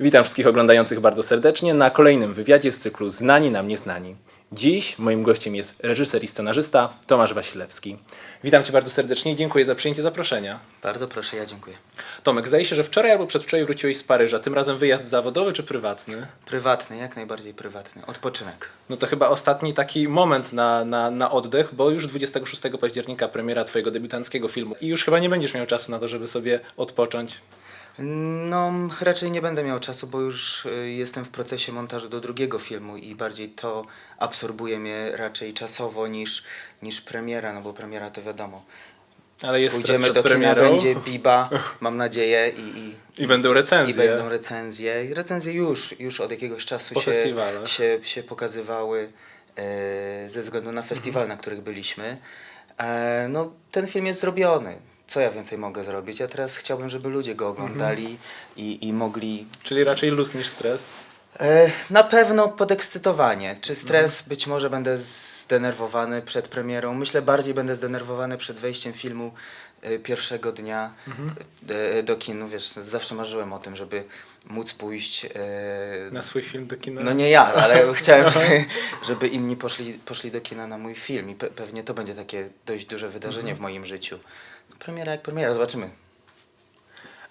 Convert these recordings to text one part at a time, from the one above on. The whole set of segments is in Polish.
Witam wszystkich oglądających bardzo serdecznie na kolejnym wywiadzie z cyklu Znani nam nieznani. Dziś moim gościem jest reżyser i scenarzysta Tomasz Wasilewski. Witam Cię bardzo serdecznie i dziękuję za przyjęcie zaproszenia. Bardzo proszę, ja dziękuję. Tomek, zdaje się, że wczoraj albo przedwczoraj wróciłeś z Paryża. Tym razem wyjazd zawodowy czy prywatny? Prywatny, jak najbardziej prywatny. Odpoczynek. No to chyba ostatni taki moment na, na, na oddech, bo już 26 października premiera Twojego debiutanckiego filmu i już chyba nie będziesz miał czasu na to, żeby sobie odpocząć. No, raczej nie będę miał czasu, bo już y, jestem w procesie montażu do drugiego filmu i bardziej to absorbuje mnie raczej czasowo niż, niż premiera, no bo premiera to wiadomo. Ale jest Pójdziemy do kina, będzie Biba, mam nadzieję, i, i, i będą i recenzje. będą recenzje. I recenzje już, już od jakiegoś czasu Po się, festiwalach. się, się pokazywały e, ze względu na festiwal, na których byliśmy. E, no, ten film jest zrobiony. Co ja więcej mogę zrobić? Ja teraz chciałbym, żeby ludzie go oglądali i, i mogli. Czyli raczej luz niż stres. E, na pewno podekscytowanie. Czy stres? Być może będę zdenerwowany przed premierą. Myślę, bardziej będę zdenerwowany przed wejściem filmu e, pierwszego dnia e, do kin. No Wiesz, zawsze marzyłem o tym, żeby móc pójść. e, Na swój film do kina. no nie ja, ale chciałem, żeby, żeby inni poszli, poszli do kina na mój film i pe pewnie to będzie takie dość duże wydarzenie w moim życiu. Premiera jak premiera, zobaczymy.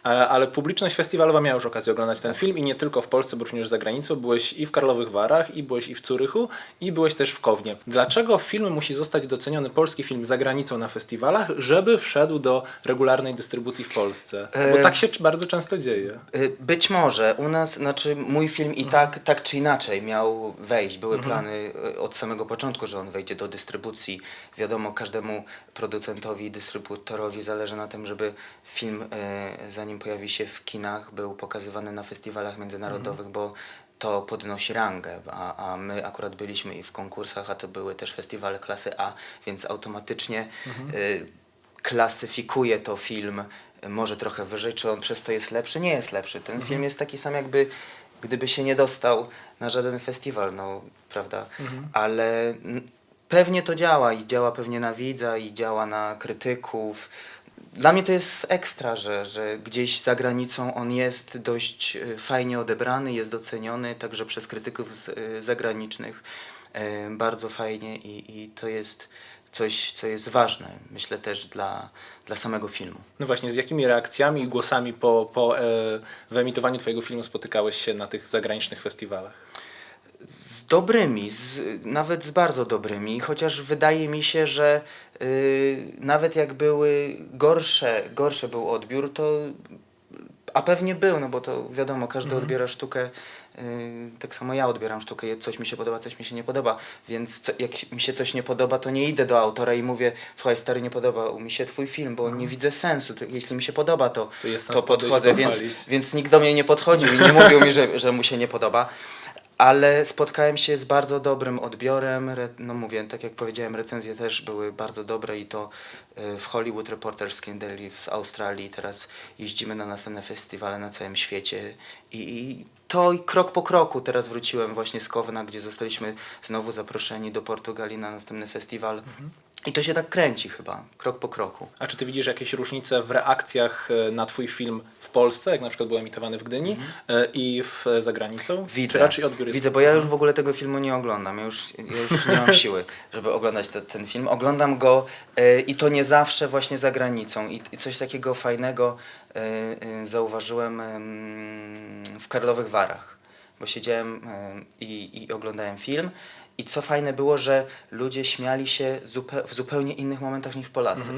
E, Ale publiczność festiwalowa miała już okazję oglądać ten film i nie tylko w Polsce, bo również za granicą. Byłeś i w Karlowych Warach, i byłeś i w Curychu, i byłeś też w Kownie. Dlaczego film musi zostać doceniony, polski film za granicą na festiwalach, żeby wszedł do regularnej dystrybucji w Polsce? Bo E, tak się bardzo często dzieje. Y, Być może u nas, znaczy mój film i tak, tak czy inaczej miał wejść. Były plany y, od samego początku, że on wejdzie do dystrybucji. Wiadomo, każdemu producentowi, dystrybutorowi zależy na tym, żeby film, y, pojawi się w kinach, był pokazywany na festiwalach międzynarodowych, bo to podnosi rangę, a, a my akurat byliśmy i w konkursach, a to były też festiwale klasy A, więc automatycznie y, klasyfikuje to film y, może trochę wyżej, czy on przez to jest lepszy? Nie jest lepszy. Ten film jest taki sam jakby gdyby się nie dostał na żaden festiwal, no prawda? Ale n- pewnie to działa i działa pewnie na widza i działa na krytyków. Dla mnie to jest ekstra, że, że gdzieś za granicą on jest dość y, fajnie odebrany, jest doceniony także przez krytyków z, y, zagranicznych. Y, Bardzo fajnie i, i to jest coś, co jest ważne, myślę też dla, dla samego filmu. No właśnie, z jakimi reakcjami i głosami po, po e, wyemitowaniu Twojego filmu spotykałeś się na tych zagranicznych festiwalach? Z dobrymi, z, nawet z bardzo dobrymi, chociaż wydaje mi się, że nawet jak były gorsze, gorsze był odbiór, to a pewnie był, no bo to wiadomo, każdy odbiera sztukę, y, tak samo ja odbieram sztukę, coś mi się podoba, coś mi się nie podoba, więc co, jak mi się coś nie podoba, to nie idę do autora i mówię, słuchaj stary, nie podobał mi się twój film, bo nie widzę sensu, jeśli mi się podoba, to, To to podchodzę, więc, więc nikt do mnie nie podchodził i nie mówił mi, że, że mu się nie podoba. Ale spotkałem się z bardzo dobrym odbiorem. Re, no mówię, tak jak powiedziałem, recenzje też były bardzo dobre i to y, w Hollywood Reporter Screen Daily z Australii. Teraz jeździmy na następne festiwale na całym świecie i, i to i krok po kroku. Teraz wróciłem właśnie z Kowna, gdzie zostaliśmy znowu zaproszeni do Portugalii na następny festiwal. I to się tak kręci chyba, krok po kroku. A czy ty widzisz jakieś różnice w reakcjach e, na twój film w Polsce, jak na przykład był emitowany w Gdyni e, i w, za granicą? Widzę. Czy raczej odbiór jest Widzę, bo ja już w ogóle tego filmu nie oglądam. Ja już, ja już nie mam siły, żeby oglądać te, ten film. Oglądam go e, i to nie zawsze właśnie za granicą. I, i coś takiego fajnego e, e, zauważyłem em, w Karlowych Warach, bo siedziałem e, i, i oglądałem film. I co fajne było, że ludzie śmiali się w zupełnie innych momentach niż Polacy.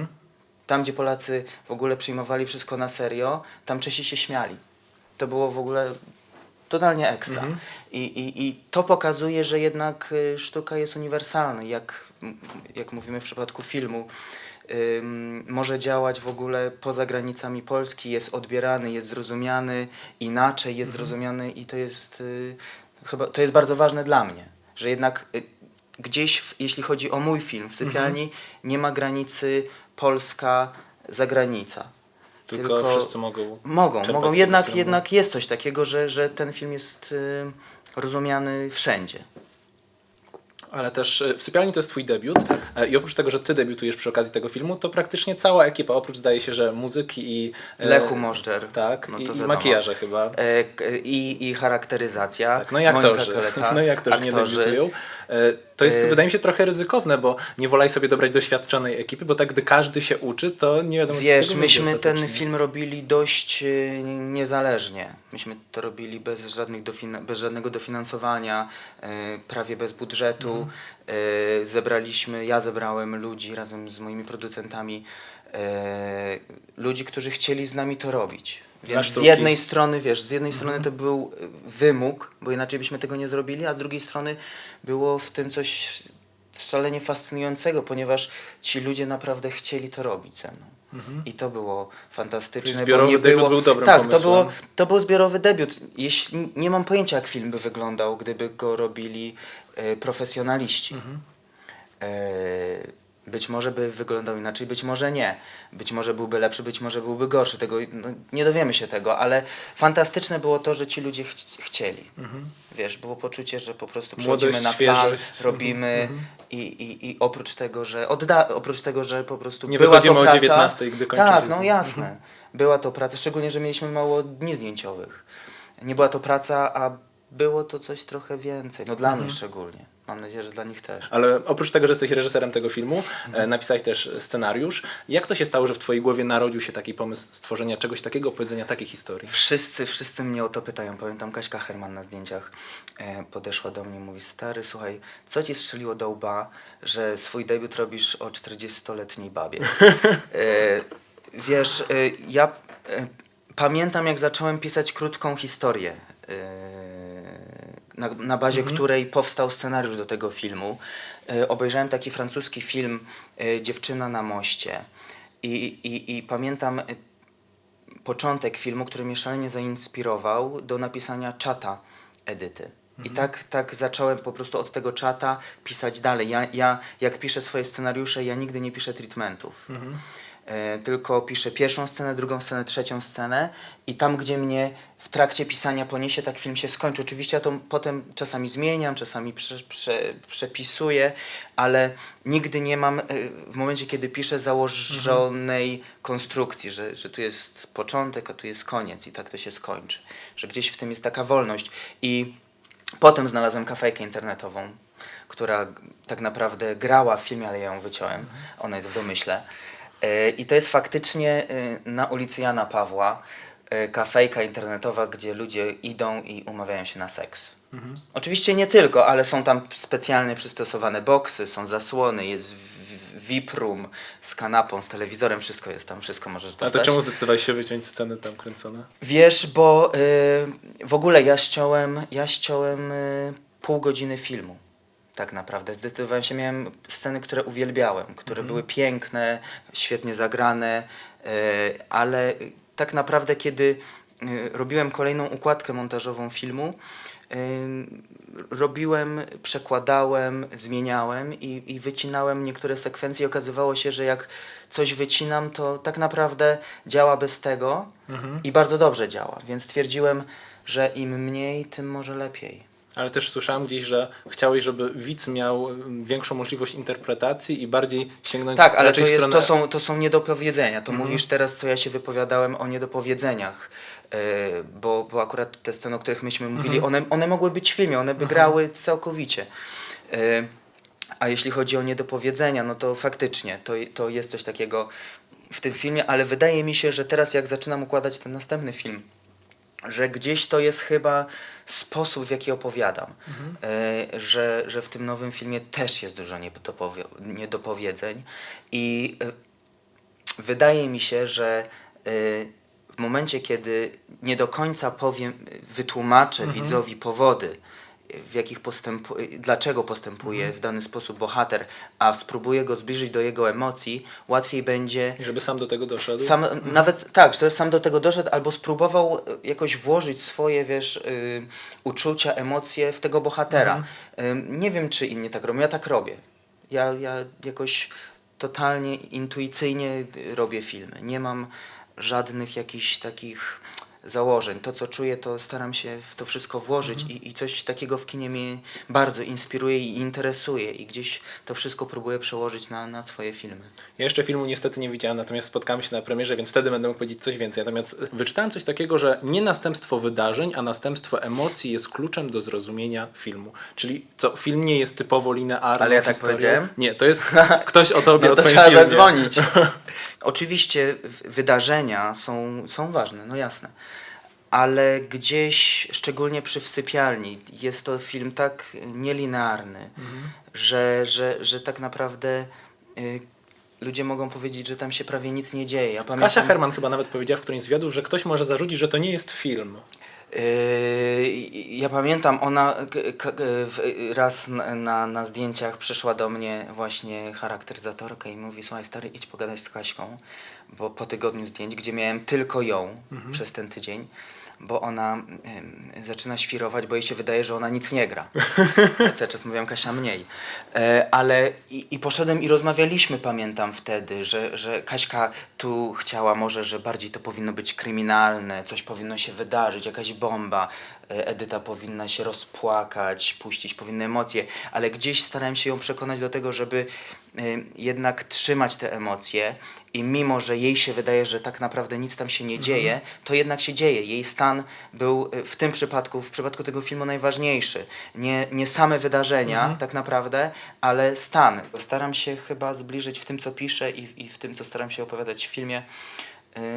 Tam, gdzie Polacy w ogóle przyjmowali wszystko na serio, tam Czesi się śmiali. To było w ogóle totalnie ekstra. I, i, I to pokazuje, że jednak y, sztuka jest uniwersalna. Jak, jak mówimy w przypadku filmu, może działać w ogóle poza granicami Polski, jest odbierany, jest zrozumiany inaczej, jest zrozumiany i to jest y, chyba to jest bardzo ważne dla mnie, że jednak y, gdzieś, w, jeśli chodzi o mój film w sypialni, nie ma granicy Polska, zagranica. Tylko, wszyscy mogą. Mogą, mogą. Jednak, jednak jest coś takiego, że, że ten film jest y, rozumiany wszędzie. Ale też e, w sypialni to jest twój debiut e, i oprócz tego, że ty debiutujesz przy okazji tego filmu, to praktycznie cała ekipa, oprócz zdaje się, że muzyki i... e, Lechu Możdżer. Tak, no i, wiadomo. makijaże chyba. I, I charakteryzacja. Tak, no i aktorzy. Koleta, No i aktorzy nie aktorzy. debiutują. To jest, E, wydaje mi się, trochę ryzykowne, bo nie wolaj sobie dobrać doświadczonej ekipy, bo tak gdy każdy się uczy, to nie wiadomo, Wiesz, myśmy ten film robili dość e, niezależnie. Myśmy to robili bez, żadnych dofina- bez żadnego dofinansowania, e, prawie bez budżetu. Mhm. E, zebraliśmy, ja zebrałem ludzi razem z moimi producentami, ludzi, którzy chcieli z nami to robić. Więc z jednej strony, wiesz, z jednej Mhm. strony to był wymóg, bo inaczej byśmy tego nie zrobili, a z drugiej strony było w tym coś szalenie fascynującego, ponieważ ci ludzie naprawdę chcieli to robić ze mną. I to było fantastyczne. Mhm. Zbiorowy bo nie debiut było... był dobrym Tak, to, pomysłem. było, to był zbiorowy debiut. Jeśli, nie mam pojęcia, jak film by wyglądał, gdyby go robili e, profesjonaliści. Mhm. E, być może by wyglądał inaczej, być może nie. Być może byłby lepszy, być może byłby gorszy. Tego, no, nie dowiemy się tego, ale fantastyczne było to, że ci ludzie ch- chcieli. Wiesz, było poczucie, że po prostu Mhm. Młodość, przychodzimy na plan, robimy Mhm. i, i, i oprócz tego, że odda, oprócz tego, że po prostu Nie była to o praca, 19, gdy kończycie Tak, no jasne. Była to praca, szczególnie, że mieliśmy mało dni zdjęciowych. Nie była to praca, a było to coś trochę więcej. No dla mnie szczególnie. Mam nadzieję, że dla nich też. Ale oprócz tego, że jesteś reżyserem tego filmu, Mhm. e, napisałeś też scenariusz. Jak to się stało, że w twojej głowie narodził się taki pomysł stworzenia czegoś takiego, opowiedzenia takiej historii? Wszyscy, wszyscy mnie o to pytają. Pamiętam Kaśka Herman na zdjęciach e, podeszła do mnie i mówi, stary, słuchaj, co ci strzeliło do łba, że swój debiut robisz o 40-letniej babie? e, wiesz, ja pamiętam jak zacząłem pisać krótką historię, na, na bazie której powstał scenariusz do tego filmu. E, obejrzałem taki francuski film e, Dziewczyna na moście i, i, i pamiętam e, początek filmu, który mnie szalenie zainspirował do napisania czata Edyty. I tak, tak zacząłem po prostu od tego czata pisać dalej. Ja, ja jak piszę swoje scenariusze, ja nigdy nie piszę treatmentów. E, tylko piszę pierwszą scenę, drugą scenę, trzecią scenę i tam, gdzie mnie w trakcie pisania poniesie, tak film się skończy. Oczywiście ja to potem czasami zmieniam, czasami prze, prze, przepisuję, ale nigdy nie mam e, w momencie, kiedy piszę, założonej konstrukcji, że, że tu jest początek, a tu jest koniec i tak to się skończy. Że gdzieś w tym jest taka wolność. I potem znalazłem kafejkę internetową, która tak naprawdę grała w filmie, ale ja ją wyciąłem. Ona jest w domyśle. E, I to jest faktycznie e, na ulicy Jana Pawła e, kafejka internetowa, gdzie ludzie idą i umawiają się na seks. Oczywiście nie tylko, ale są tam specjalnie przystosowane boksy, są zasłony, jest VIP room z kanapą, z telewizorem, wszystko jest tam, wszystko możesz A dostać. to czemu zdecydowałeś się wyciąć sceny tam kręcone? Wiesz, bo w ogóle ja ściąłem, ja ściąłem pół godziny filmu. Tak naprawdę. Zdecydowałem się, miałem sceny, które uwielbiałem, które były piękne, świetnie zagrane, y, ale tak naprawdę, kiedy y, robiłem kolejną układkę montażową filmu, y, robiłem, przekładałem, zmieniałem i, i wycinałem niektóre sekwencje. I okazywało się, że jak coś wycinam, to tak naprawdę działa bez tego i bardzo dobrze działa. Więc stwierdziłem, że im mniej, tym może lepiej. Ale też słyszałem gdzieś, że chciałeś, żeby widz miał mm, większą możliwość interpretacji i bardziej sięgnąć Tak, ale to, w jest, stronę... to, są, to są niedopowiedzenia. To mówisz teraz, co ja się wypowiadałem o niedopowiedzeniach. Yy, bo, bo akurat te sceny, o których myśmy mówili, one, one mogły być w filmie, one by grały całkowicie. Yy, a jeśli chodzi o niedopowiedzenia, no to faktycznie to, to jest coś takiego w tym filmie, ale wydaje mi się, że teraz jak zaczynam układać ten następny film, że gdzieś to jest chyba sposób, w jaki opowiadam. E, że, że w tym nowym filmie też jest dużo niedopowie- niedopowiedzeń i e, wydaje mi się, że e, w momencie, kiedy nie do końca powiem, wytłumaczę widzowi powody, w jakich postępu, dlaczego postępuje w dany sposób bohater, a spróbuję go zbliżyć do jego emocji, łatwiej będzie żeby sam do tego doszedł. sam, Nawet tak, że sam do tego doszedł albo spróbował e, jakoś włożyć swoje, wiesz, y, uczucia, emocje w tego bohatera. Ym, nie wiem, czy inni tak robią, ja tak robię. Ja, ja jakoś totalnie intuicyjnie y, robię filmy. Nie mam żadnych jakichś takich założeń. To, co czuję, to staram się w to wszystko włożyć i, i coś takiego w kinie mnie bardzo inspiruje i interesuje i gdzieś to wszystko próbuję przełożyć na, na swoje filmy. Ja jeszcze filmu niestety nie widziałem, natomiast spotkamy się na premierze, więc wtedy będę mógł powiedzieć coś więcej. Natomiast wyczytałem coś takiego, że nie następstwo wydarzeń, a następstwo emocji jest kluczem do zrozumienia filmu. Czyli co, film nie jest typowo linearny. Ale ja tak powiedziałem? Nie, to jest ktoś o tobie, No o to twoim trzeba filmie. zadzwonić. Oczywiście wydarzenia są, są ważne, no jasne. Ale gdzieś, szczególnie przy wsypialni, jest to film tak nielinearny, Mhm. że, że, że tak naprawdę y, ludzie mogą powiedzieć, że tam się prawie nic nie dzieje. Pamiętam, Kasia Herman chyba nawet powiedziała w którymś z wywiadów, że ktoś może zarzucić, że to nie jest film. Yy, ja pamiętam, ona w- raz na, na, na zdjęciach przyszła do mnie właśnie charakteryzatorka i mówi, słuchaj stary, idź pogadać z Kaśką, bo po tygodniu zdjęć, gdzie miałem tylko ją przez ten tydzień, bo ona ym, zaczyna świrować, bo jej się wydaje, że ona nic nie gra. Ja cały czas mówiłam Kasia mniej. E, ale i, i poszedłem i rozmawialiśmy, pamiętam wtedy, że, że Kaśka tu chciała może, że bardziej to powinno być kryminalne, coś powinno się wydarzyć, jakaś bomba. E, Edyta powinna się rozpłakać, puścić powinny emocje, ale gdzieś starałem się ją przekonać do tego, żeby e, jednak trzymać te emocje i mimo, że jej się wydaje, że tak naprawdę nic tam się nie dzieje, to jednak się dzieje. Jej stan był e, w tym przypadku, w przypadku tego filmu najważniejszy. Nie, nie same wydarzenia tak naprawdę, ale stan. Staram się chyba zbliżyć w tym, co piszę i, i w tym, co staram się opowiadać w filmie,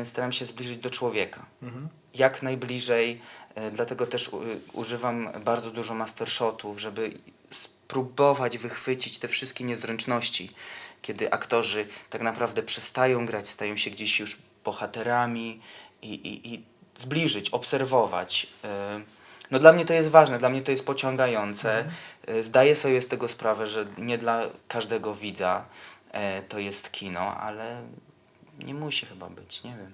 staram się zbliżyć do człowieka. Jak najbliżej, e, dlatego też u, używam bardzo dużo mastershotów, żeby spróbować wychwycić te wszystkie niezręczności, kiedy aktorzy tak naprawdę przestają grać, stają się gdzieś już bohaterami i, i, i zbliżyć, obserwować. No dla mnie to jest ważne, dla mnie to jest pociągające. E, Zdaję sobie z tego sprawę, że nie dla każdego widza to jest kino, ale nie musi chyba być, nie wiem.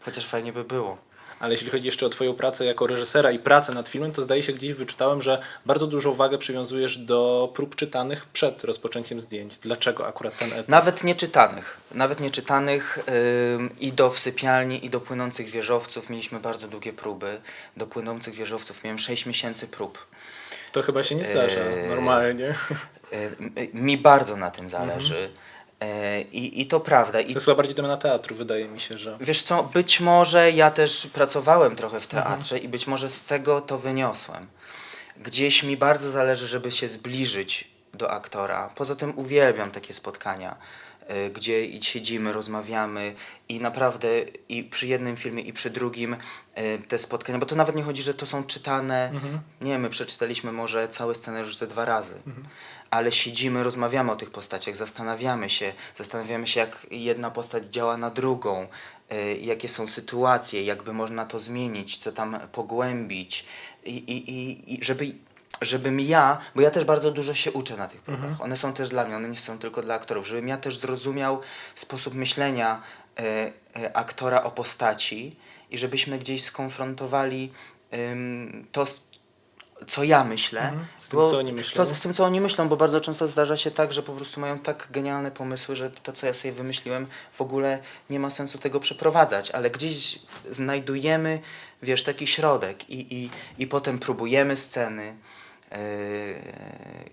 Chociaż fajnie by było. Ale jeśli chodzi jeszcze o Twoją pracę jako reżysera i pracę nad filmem, to zdaje się gdzieś wyczytałem, że bardzo dużą wagę przywiązujesz do prób czytanych przed rozpoczęciem zdjęć. Dlaczego akurat ten etap? Nawet nieczytanych. Nawet nieczytanych ym, i do wsypialni, i do płynących wieżowców mieliśmy bardzo długie próby. Do płynących wieżowców miałem 6 miesięcy prób. To chyba się nie zdarza Eee, normalnie. Y, y, mi bardzo na tym zależy. Y, I, I to prawda. I To jest chyba bardziej domena teatru, wydaje mi się, że... Wiesz co, być może ja też pracowałem trochę w teatrze i być może z tego to wyniosłem. Gdzieś mi bardzo zależy, żeby się zbliżyć do aktora. Poza tym uwielbiam takie spotkania, gdzie i siedzimy, rozmawiamy i naprawdę i przy jednym filmie i przy drugim y, te spotkania, bo to nawet nie chodzi, że to są czytane, nie my przeczytaliśmy może cały scenariusz ze dwa razy. Ale siedzimy, rozmawiamy o tych postaciach, zastanawiamy się, zastanawiamy się, jak jedna postać działa na drugą, y, jakie są sytuacje, jakby można to zmienić, co tam pogłębić. I, i, i żeby, żebym ja, bo ja też bardzo dużo się uczę na tych próbach, one są też dla mnie, one nie są tylko dla aktorów, żebym ja też zrozumiał sposób myślenia y, y, aktora o postaci i żebyśmy gdzieś skonfrontowali ym, to, co ja myślę. Mhm. Z tym, co oni myślą. Co, z tym, co oni myślą, bo bardzo często zdarza się tak, że po prostu mają tak genialne pomysły, że to, co ja sobie wymyśliłem, w ogóle nie ma sensu tego przeprowadzać, ale gdzieś znajdujemy, wiesz, taki środek i, i, i potem próbujemy sceny,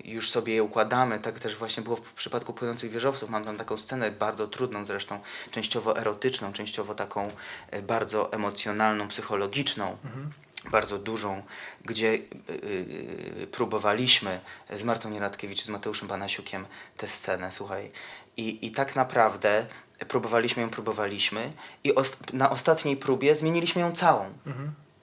już sobie je układamy. Tak też właśnie było w przypadku Płynących Wieżowców. Mam tam taką scenę bardzo trudną, zresztą częściowo erotyczną, częściowo taką e, bardzo emocjonalną, psychologiczną bardzo dużą, gdzie y, y, próbowaliśmy z Martą Nieradkiewicz, z Mateuszem Panasiukiem tę scenę, słuchaj. I, I tak naprawdę próbowaliśmy ją, próbowaliśmy i ost- na ostatniej próbie zmieniliśmy ją całą.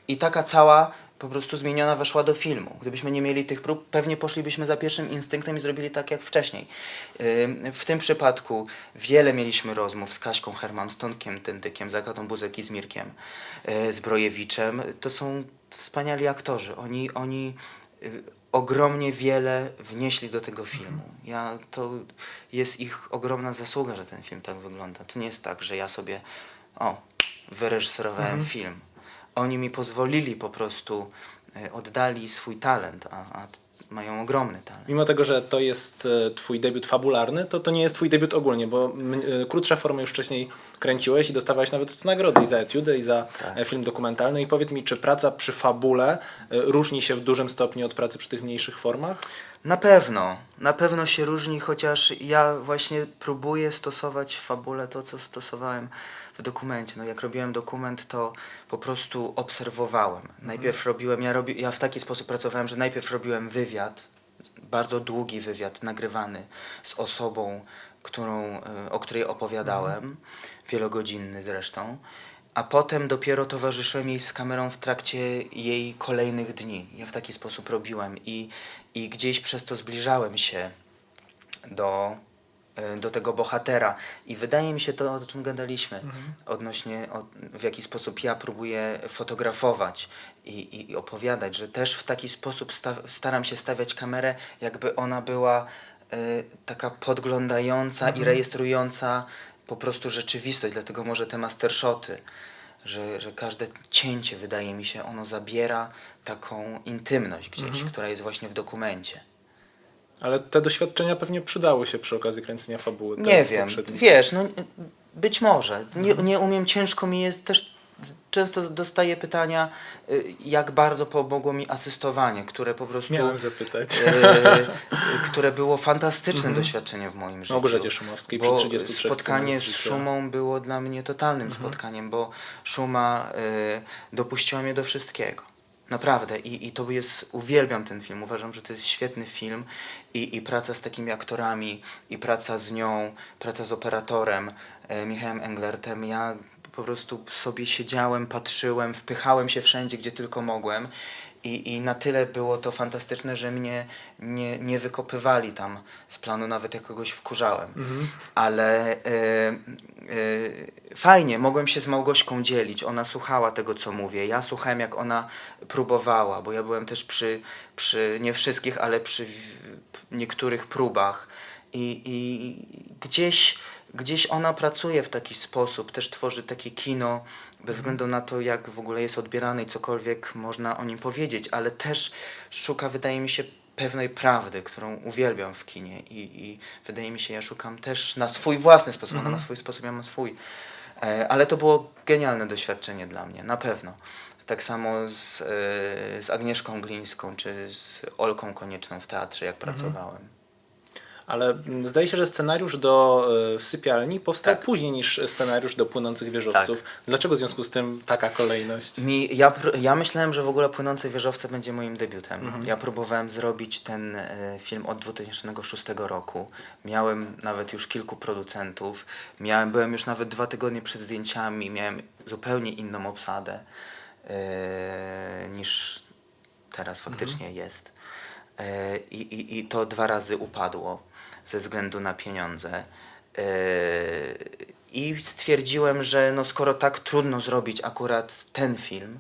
I taka cała po prostu zmieniona weszła do filmu. Gdybyśmy nie mieli tych prób, pewnie poszlibyśmy za pierwszym instynktem i zrobili tak jak wcześniej. W tym przypadku wiele mieliśmy rozmów z Kaśką Herman, z Tomkiem Tyntykiem, z Agatą Buzek i z Mirkiem y, Zbrojewiczem. To są wspaniali aktorzy. Oni, oni y, ogromnie wiele wnieśli do tego filmu. Ja, to jest ich ogromna zasługa, że ten film tak wygląda. To nie jest tak, że ja sobie o, wyreżyserowałem film. Oni mi pozwolili po prostu, y, oddali swój talent, a, a mają ogromny talent. Mimo tego, że to jest e, twój debiut fabularny, to to nie jest twój debiut ogólnie, bo e, krótsze formy już wcześniej kręciłeś i dostawałeś nawet nagrody i za etiudę, i za Tak. e, film dokumentalny. I powiedz mi, czy praca przy fabule e, różni się w dużym stopniu od pracy przy tych mniejszych formach? Na pewno, na pewno się różni, chociaż ja właśnie próbuję stosować w fabule to, co stosowałem w dokumencie. No jak robiłem dokument, to po prostu obserwowałem. Najpierw robiłem, ja, robi, ja w taki sposób pracowałem, że najpierw robiłem wywiad, bardzo długi wywiad, nagrywany z osobą, którą, e, o której opowiadałem, wielogodzinny zresztą. A potem dopiero towarzyszyłem jej z kamerą w trakcie jej kolejnych dni. Ja w taki sposób robiłem i, i gdzieś przez to zbliżałem się do, do tego bohatera. I wydaje mi się to, o czym gadaliśmy, odnośnie o, w jaki sposób ja próbuję fotografować i, i, i opowiadać, że też w taki sposób sta, staram się stawiać kamerę, jakby ona była e, taka podglądająca i rejestrująca po prostu rzeczywistość, dlatego może te mastershoty, że, że każde cięcie, wydaje mi się, ono zabiera taką intymność gdzieś, która jest właśnie w dokumencie. Ale te doświadczenia pewnie przydały się przy okazji kręcenia fabuły. Nie wiem, wiesz, no być może. Nie, nie umiem, ciężko mi jest też. Często dostaję pytania, y, jak bardzo pomogło mi asystowanie, które po prostu. Miałem zapytać. y, które było fantastycznym doświadczeniem w moim życiu. Małgorzacie Szumowskiej przy bo 33 spotkanie z. Szumą było dla mnie totalnym spotkaniem, bo Szuma y, dopuściła mnie do wszystkiego. Naprawdę. I, I to jest, uwielbiam ten film. Uważam, że to jest świetny film i, i praca z takimi aktorami, i praca z nią, praca z operatorem e, Michałem Englertem. Ja po prostu sobie siedziałem, patrzyłem, wpychałem się wszędzie, gdzie tylko mogłem. I, I na tyle było to fantastyczne, że mnie nie, nie wykopywali tam z planu, nawet jak kogoś wkurzałem. Ale e, e, fajnie, mogłem się z Małgośką dzielić. Ona słuchała tego, co mówię. Ja słuchałem, jak ona próbowała, bo ja byłem też przy, przy nie wszystkich, ale przy niektórych próbach. I, i gdzieś, gdzieś ona pracuje w taki sposób, też tworzy takie kino, bez względu na to, jak w ogóle jest odbierane i cokolwiek można o nim powiedzieć, ale też szuka, wydaje mi się, pewnej prawdy, którą uwielbiam w kinie i, i wydaje mi się, ja szukam też na swój własny sposób, ona ma swój sposób, ja mam swój. E, ale to było genialne doświadczenie dla mnie, na pewno. Tak samo z, e, z Agnieszką Glińską, czy z Olką Konieczną w teatrze, jak pracowałem. Ale zdaje się, że scenariusz do e, w sypialni powstał Tak. później niż scenariusz do płynących wieżowców. Dlaczego w związku z tym taka kolejność? Mi, ja, ja myślałem, że w ogóle Płynące Wieżowce będzie moim debiutem. Ja próbowałem zrobić ten e, film od 2006 roku. Miałem nawet już kilku producentów. Miałem, byłem już nawet dwa tygodnie przed zdjęciami. Miałem zupełnie inną obsadę e, niż teraz faktycznie jest. E, i, i, I to dwa razy upadło ze względu na pieniądze. E, I stwierdziłem, że no skoro tak trudno zrobić akurat ten film,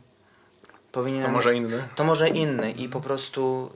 powinienem... To może inny? To może inny i po prostu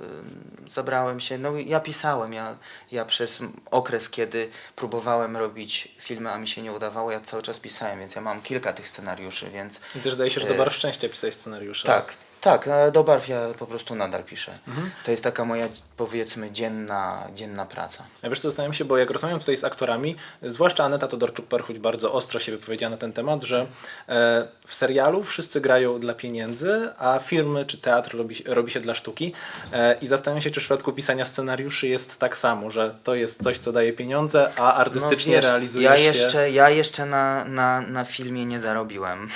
y, zabrałem się, no ja pisałem, ja, ja przez okres, kiedy próbowałem robić filmy, a mi się nie udawało, ja cały czas pisałem, więc ja mam kilka tych scenariuszy, więc I też zdaje się, że do E, Barw Szczęścia pisałeś scenariusze. tak, tak, ale do barw ja po prostu nadal piszę. Mhm. To jest taka moja, powiedzmy, dzienna, dzienna praca. Ja wiesz co, zastanawiam się, bo jak rozmawiam tutaj z aktorami, zwłaszcza Aneta Todorczuk-Parchuć bardzo ostro się wypowiedziała na ten temat, że e, w serialu wszyscy grają dla pieniędzy, a filmy czy teatr robi, robi się dla sztuki. E, I zastanawiam się, czy w przypadku pisania scenariuszy jest tak samo, że to jest coś, co daje pieniądze, a artystycznie No wiesz, realizuje ja się... Jeszcze, ja jeszcze na, na, na filmie nie zarobiłem.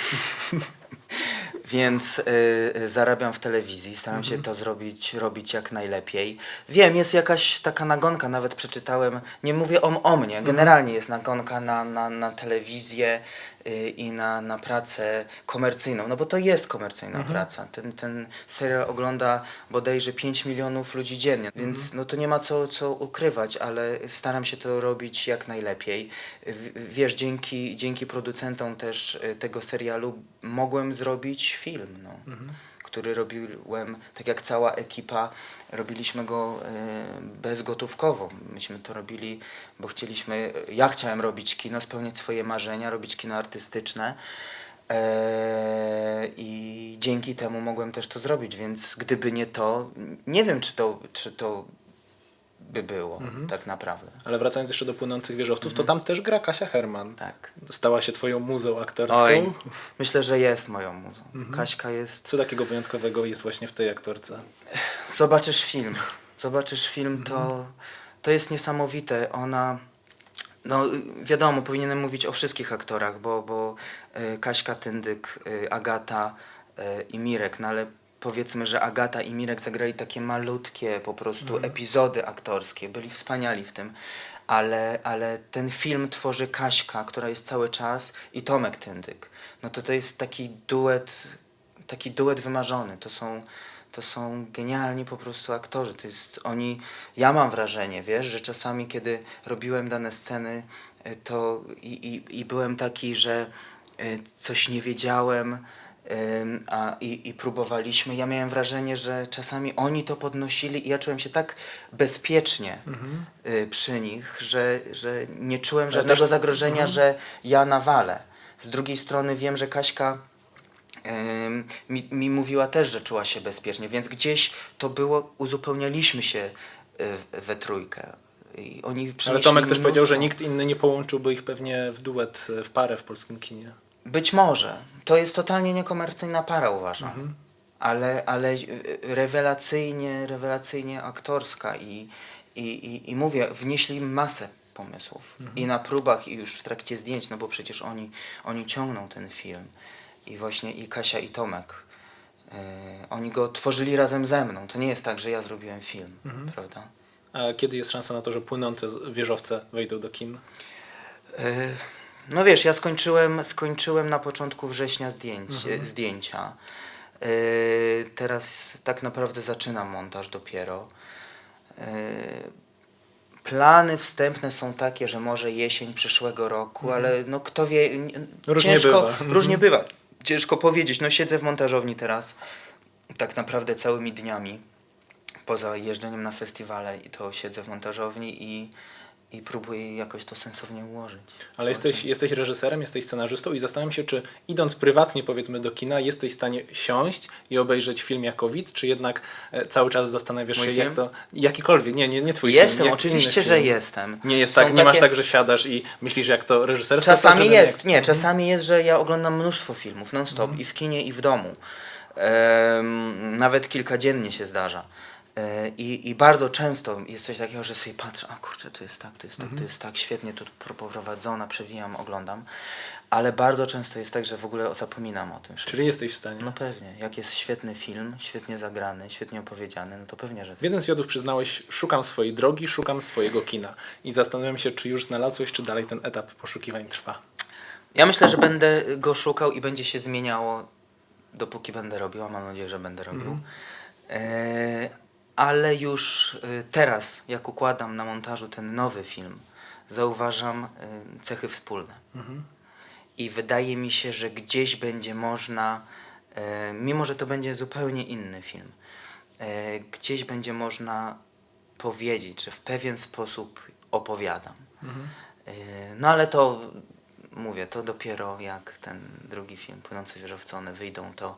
Więc y, y, zarabiam w telewizji, staram się to zrobić, robić jak najlepiej. Wiem, jest jakaś taka nagonka, nawet przeczytałem, nie mówię o, o mnie, generalnie jest nagonka na, na, na telewizję i na, na pracę komercyjną, no bo to jest komercyjna praca. Ten, ten serial ogląda bodajże 5 milionów ludzi dziennie, więc no to nie ma co, co ukrywać, ale staram się to robić jak najlepiej. Wiesz, dzięki, dzięki producentom też y, tego serialu mogłem zrobić film, no, który robiłem, tak jak cała ekipa, robiliśmy go y, bezgotówkowo. Myśmy to robili, bo chcieliśmy, ja chciałem robić kino, spełniać swoje marzenia, robić kino artystyczne. E, I dzięki temu mogłem też to zrobić, więc gdyby nie to, nie wiem, czy to, czy to by było tak naprawdę. Ale wracając jeszcze do płynących wieżowców, to tam też gra Kasia Herman. Tak. Stała się twoją muzą aktorską. Oj, myślę, że jest moją muzą. Kaśka jest Co takiego wyjątkowego jest właśnie w tej aktorce? Zobaczysz film. Zobaczysz film, to, to jest niesamowite. Ona. No, wiadomo, powinienem mówić o wszystkich aktorach, bo, bo y, Kaśka Tyndyk, y, Agata y, i Mirek, no ale powiedzmy, że Agata i Mirek zagrali takie malutkie po prostu epizody aktorskie, byli wspaniali w tym. Ale, ale ten film tworzy Kaśka, która jest cały czas i Tomek Tyndyk. No to to jest taki duet, taki duet wymarzony. To są, to są genialni po prostu aktorzy. To jest oni. Ja mam wrażenie, wiesz, że czasami, kiedy robiłem dane sceny, y, to i, i, i byłem taki, że y, coś nie wiedziałem. A, i, I próbowaliśmy. Ja miałem wrażenie, że czasami oni to podnosili i ja czułem się tak bezpiecznie y, przy nich, że, że nie czułem żadnego też- zagrożenia, że ja nawalę. Z drugiej strony wiem, że Kaśka mi, mi mówiła też, że czuła się bezpiecznie, więc gdzieś to było, uzupełnialiśmy się y, we trójkę. I oni Ale Tomek też powiedział, że mnóstwo- nikt inny nie połączyłby ich pewnie w duet, w parę w polskim kinie. Być może. To jest totalnie niekomercyjna para, uważam. Ale, ale y, rewelacyjnie, rewelacyjnie aktorska i, i, i, i mówię, wnieśli masę pomysłów. I na próbach, i już w trakcie zdjęć, no bo przecież oni, oni ciągną ten film. I właśnie i Kasia, i Tomek. y, oni go tworzyli razem ze mną. To nie jest tak, że ja zrobiłem film, prawda? A kiedy jest szansa na to, że płynące wieżowce wejdą do kin? Y, No wiesz, ja skończyłem, skończyłem na początku września zdjęć, zdjęcia. Y, Teraz tak naprawdę zaczynam montaż dopiero. Y, Plany wstępne są takie, że może jesień przyszłego roku, ale no kto wie, nie- Różnie ciężko, bywa. Mhm. różnie bywa. Ciężko powiedzieć. No siedzę w montażowni teraz tak naprawdę całymi dniami. Poza jeżdżeniem na festiwale i to siedzę w montażowni i, i próbuję jakoś to sensownie ułożyć. Ale jesteś, jesteś reżyserem, jesteś scenarzystą i zastanawiam się, czy idąc prywatnie powiedzmy do kina, jesteś w stanie siąść i obejrzeć film jako widz, czy jednak e, cały czas zastanawiasz Mój się, film? jak to... Jakikolwiek, nie, nie, nie twój Jestem, film. jak oczywiście, że jestem. Nie jest Są tak, nie masz takie- tak, że siadasz i myślisz, jak to reżysersko Czasami jest, jak- nie, czasami jest, że ja oglądam mnóstwo filmów non-stop i w kinie, i w domu. Nawet kilkadziennie się zdarza. E, I, I bardzo często jest coś takiego, że sobie patrzę, a kurczę, to jest tak, to jest tak, to jest tak, świetnie tu poprowadzona, przewijam, oglądam. Ale bardzo często jest tak, że w ogóle zapominam o tym wszystkim. Czyli jesteś w stanie. No pewnie, jak jest świetny film, świetnie zagrany, świetnie opowiedziany, no to pewnie, że W jednym z wywiadów przyznałeś, szukam swojej drogi, szukam swojego kina. I zastanawiam się, czy już znalazłeś, czy dalej ten etap poszukiwań trwa. Ja myślę, że będę go szukał i będzie się zmieniało, dopóki będę robił, a mam nadzieję, że będę robił. E, ale już e, teraz, jak układam na montażu ten nowy film, zauważam e, cechy wspólne. I wydaje mi się, że gdzieś będzie można, e, mimo że to będzie zupełnie inny film, gdzieś będzie można powiedzieć, że w pewien sposób opowiadam. E, No ale to mówię, to dopiero jak ten drugi film, Płynące wieżowcone, wyjdą, to,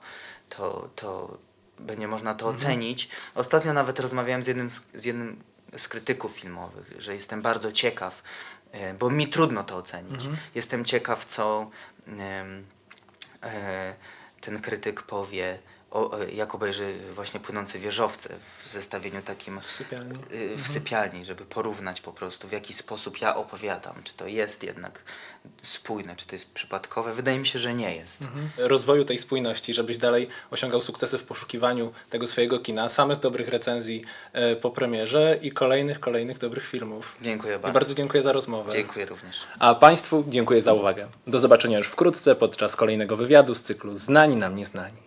to, to będzie można to ocenić. Ostatnio nawet rozmawiałem z jednym z, jednym z krytyków filmowych, że jestem bardzo ciekaw, e, bo mi trudno to ocenić. Jestem ciekaw, co e, ten krytyk powie, o, jak obejrzy właśnie Płynące wieżowce w zestawieniu takim W sypialni. y, w sypialni, żeby porównać po prostu, w jaki sposób ja opowiadam. Czy to jest jednak spójne, czy to jest przypadkowe. Wydaje mi się, że nie jest. rozwoju tej spójności, żebyś dalej osiągał sukcesy w poszukiwaniu tego swojego kina, samych dobrych recenzji e, po premierze i kolejnych, kolejnych dobrych filmów. Dziękuję I bardzo. bardzo dziękuję za rozmowę. Dziękuję również. A Państwu dziękuję za uwagę. Do zobaczenia już wkrótce podczas kolejnego wywiadu z cyklu Znani nam nieznani.